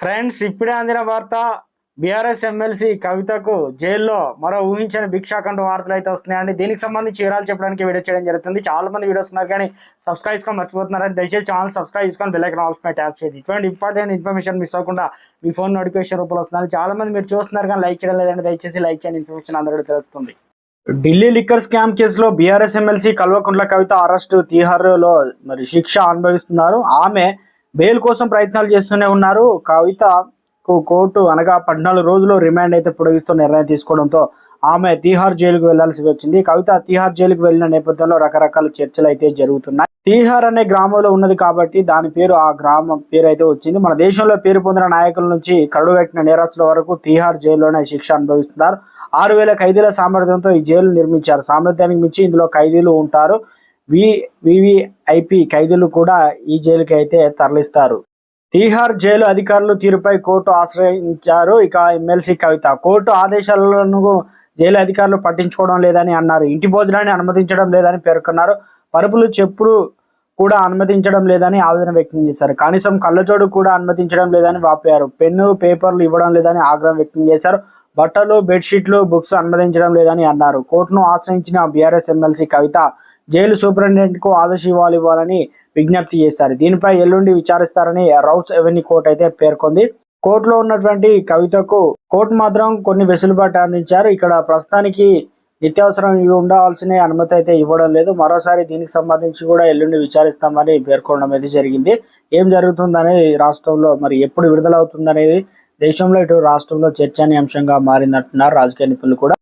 Friends ఇప్పుడే అందిన వార్త బీఆర్ఎస్ ఎమ్మెల్సీ కవితకు జైల్లో మరో ఊహించని భిక్షాకంటూ వార్తలు అయితే వస్తున్నాయండి. దీనికి సంబంధించి వివరాలు చెప్పడానికి వీడియో చేయడం జరుగుతుంది. చాలా మంది వీడియోస్ ఉన్నారు కానీ సబ్స్క్రైబ్ చేసుకొని మర్చిపోతున్నారని దయచేసి ఛానల్ సబ్స్క్రైబ్ చేసుకొని బెల్లైకన్ ఆల్స్ పై ట్యాప్ చేయండి. ఇటువంటి ఇంపార్టెంట్ ఇన్ఫర్మేషన్ మిస్ అవ్వకుండా మీ ఫోన్ నోటిఫికేషన్ రూపంలో వస్తున్నారు చాలా మంది మీరు చూస్తున్నారు కానీ లైక్ చేయడం లేదండి. దయచేసి లైక్ చేయని ఇన్ఫర్మేషన్ అందరికీ తెలుస్తుంది. ఢిల్లీ లిక్కర్ స్కామ్ కేసులో BRS MLC Kalvakuntla Kavitha arrest తీహార్లో మరి శిక్ష అనుభవిస్తున్నారు. ఆమె బెయిల్ కోసం ప్రయత్నాలు చేస్తూనే ఉన్నారు. కవితకు కోర్టు అనగా పద్నాలుగు రోజులు రిమాండ్ అయితే పొడిగిస్తూ నిర్ణయం తీసుకోవడంతో ఆమె తీహార్ జైలుకు వెళ్ళాల్సి వచ్చింది. కవిత తీహార్ జైలుకు వెళ్ళిన నేపథ్యంలో రకరకాల చర్చలు అయితే జరుగుతున్నాయి. తీహార్ అనే గ్రామంలో ఉన్నది కాబట్టి దాని పేరు ఆ గ్రామం పేరు అయితే వచ్చింది. మన దేశంలో పేరు పొందిన నాయకుల నుంచి కరుడుగట్టిన నేరస్తుల వరకు తీహార్ జైల్లోనే శిక్ష అనుభవిస్తున్నారు. ఆరు వేల ఖైదీల సామర్థ్యంతో ఈ జైలు నిర్మించారు. సామర్థ్యానికి మించి ఇందులో ఖైదీలు ఉంటారు. వి వివిఐపి ఖైదీలు కూడా ఈ జైలుకి అయితే తరలిస్తారు. తీహార్ జైలు అధికారులు తీరుపై కోర్టు ఆశ్రయించారు. ఇక ఎమ్మెల్సీ కవిత కోర్టు ఆదేశాలను జైలు అధికారులు పట్టించుకోవడం లేదని అన్నారు. ఇంటి భోజనాన్ని అనుమతించడం లేదని పేర్కొన్నారు. పరుపులు చెప్పులు కూడా అనుమతించడం లేదని ఆవేదన వ్యక్తం చేశారు. కనీసం కళ్ళజోడు కూడా అనుమతించడం లేదని వాపారు పెన్ను పేపర్లు ఇవ్వడం లేదని ఆగ్రహం వ్యక్తం చేశారు. బట్టలు బెడ్షీట్లు బుక్స్ అనుమతించడం లేదని అన్నారు. కోర్టును ఆశ్రయించిన బీఆర్ఎస్ ఎమ్మెల్సీ కవిత జైలు సూపరింటెండెంట్కు ఆదేశాలు ఇవ్వాలని విజ్ఞప్తి చేశారు. దీనిపై ఎల్లుండి విచారిస్తారని రౌస్ ఎవెన్యూ కోర్టు అయితే పేర్కొంది. కోర్టులో ఉన్నటువంటి కవితకు కోర్టు మాత్రం కొన్ని వెసులుబాటు అందించారు. ఇక్కడ ప్రస్తుతానికి నిత్యావసరం ఇవి ఉండాల్సిన అనుమతి అయితే ఇవ్వడం లేదు. మరోసారి దీనికి సంబంధించి కూడా ఎల్లుండి విచారిస్తామని పేర్కొనడం అయితే జరిగింది. ఏం జరుగుతుందనేది రాష్ట్రంలో మరి ఎప్పుడు విడుదల అవుతుందనేది దేశంలో ఇటు రాష్ట్రంలో చర్చనీయాంశంగా మారిందంటున్నారు రాజకీయ నిపుణులు కూడా.